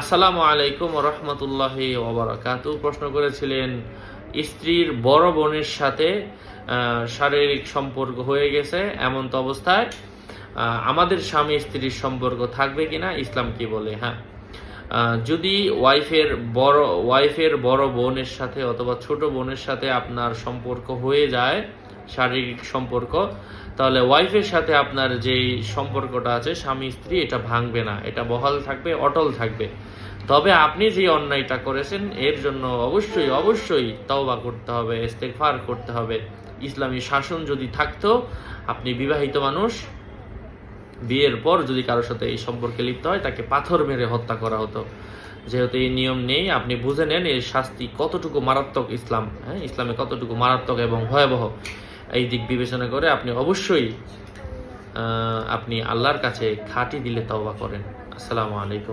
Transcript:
আসসালামু আলাইকুম রহমতুল্লাহ ওবরাকাতু প্রশ্ন করেছিলেন, স্ত্রীর বড় বোনের সাথে শারীরিক সম্পর্ক হয়ে গেছে এমন তো অবস্থায় আমাদের স্বামী স্ত্রীর সম্পর্ক থাকবে কিনা? ইসলাম কি বলে? হ্যাঁ। যদি ওয়াইফের বড় ওয়াইফের বড় বোনের সাথে অথবা ছোট বোনের সাথে আপনার সম্পর্ক হয়ে যায় শারীরিক সম্পর্ক, তাহলে ওয়াইফের সাথে আপনার যেই সম্পর্কটা আছে, স্বামী, স্ত্রী, এটা ভাঙবে না, এটা বহাল থাকবে, অটল থাকবে। তবে আপনি যে অন্যায়টা করেছেন, এর জন্য অবশ্যই অবশ্যই তওবা করতে হবে, ইস্তেগফার করতে হবে। ইসলামী শাসন যদি থাকতো, আপনি বিবাহিত মানুষ, বিয়ের পর যদি কারোর সাথে এই সম্পর্কে লিপ্ত হয়, তাকে পাথর মেরে হত্যা করা হতো। যেহেতু এই নিয়ম নেই, আপনি বুঝে নেন এর শাস্তি কতটুকু মারাত্মক ইসলাম হ্যাঁ? ইসলামে কতটুকু মারাত্মক এবং ভয়াবহ। এই দিক বিবেচনা করে আপনি অবশ্যই আপনি আল্লাহর কাছে খাঁটি দিলে তওবা করেন। আসসালামু আলাইকুম।